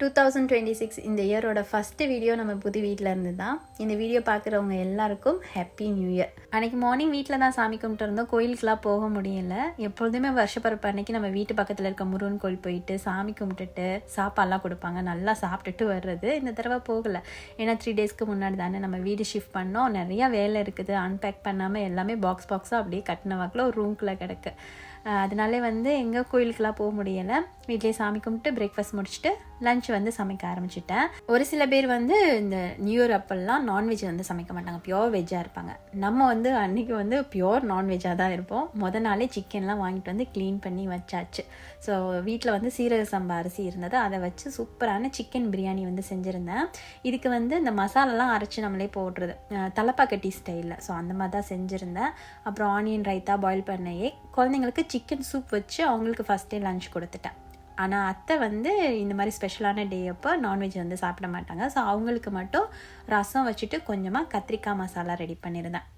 Two thousand twenty six இந்த இயரோட first video நம்ம புது வீட்டில் இருந்து தான் இந்த வீடியோ பார்க்குறவங்க எல்லாருக்கும் ஹாப்பி நியூ இயர் அன்றைக்கி மார்னிங் வீட்டில் தான் சாமி கும்பிட்டு இருந்தோம். கோயிலுக்குலாம் போக முடியல. எப்பொழுதுமே வருஷப்பரப்பு அன்னைக்கு நம்ம வீட்டு பக்கத்தில் இருக்க முருகன் கோயில் போயிட்டு சாமி கும்பிட்டுட்டு சாப்பாடுலாம் கொடுப்பாங்க. நல்லா சாப்பிட்டுட்டு வர்றது. இந்த தடவை போகலை. ஏன்னா த்ரீ டேஸ்க்கு முன்னாடி தானே நம்ம வீடு ஷிஃப்ட் பண்ணோம். நிறையா வேலை இருக்குது. அன்பேக் பண்ணாமல் எல்லாமே பாக்ஸ் பாக்ஸாக அப்படியே கட்டின வாக்கில் ஒரு ரூம்குள்ளே கிடக்கு. அதனாலே வந்து எங்கே கோயிலுக்கெலாம் போக முடியலை. வீட்டிலேயே சாமி கும்பிட்டு பிரேக்ஃபாஸ்ட் முடிச்சுட்டு லஞ்ச் வந்து சமைக்க ஆரம்பிச்சிட்டேன். ஒரு சில பேர் வந்து இந்த நியூ இயர் அப்பெல்லாம் நான்வெஜ் வந்து சமைக்க மாட்டாங்க. பியோர் வெஜ்ஜாக இருப்பாங்க. நம்ம வந்து அன்றைக்கி வந்து பியோர் நான்வெஜ்ஜாக தான் இருப்போம். முத நாளே சிக்கன்லாம் வாங்கிட்டு வந்து க்ளீன் பண்ணி வச்சாச்சு. ஸோ வீட்டில் வந்து சீரக சம்பா அரிசி இருந்தது. அதை வச்சு சூப்பரான சிக்கன் பிரியாணி வந்து செஞ்சுருந்தேன். இதுக்கு வந்து இந்த மசாலாலாம் அரைச்சி நம்மளே போடுறது. தலப்பாக்கட்டி ஸ்டைலில் ஸோ அந்த மாதிரி தான் செஞ்சுருந்தேன். அப்புறம் ஆனியன் ரைத்தா பாயில் பண்ண குழந்தைங்களுக்கு சிக்கன் சூப் வச்சு அவங்களுக்கு ஃபஸ்ட்டே லஞ்ச் கொடுத்துட்டேன். ஆனால் அத்தை வந்து இந்த மாதிரி ஸ்பெஷலான டே அப்போ நான்வெஜ் வந்து சாப்பிட மாட்டாங்க. ஸோ அவங்களுக்கு மட்டும் ரசம் வச்சுட்டு கொஞ்சமாக கத்திரிக்காய் மசாலா ரெடி பண்ணியிருந்தேன்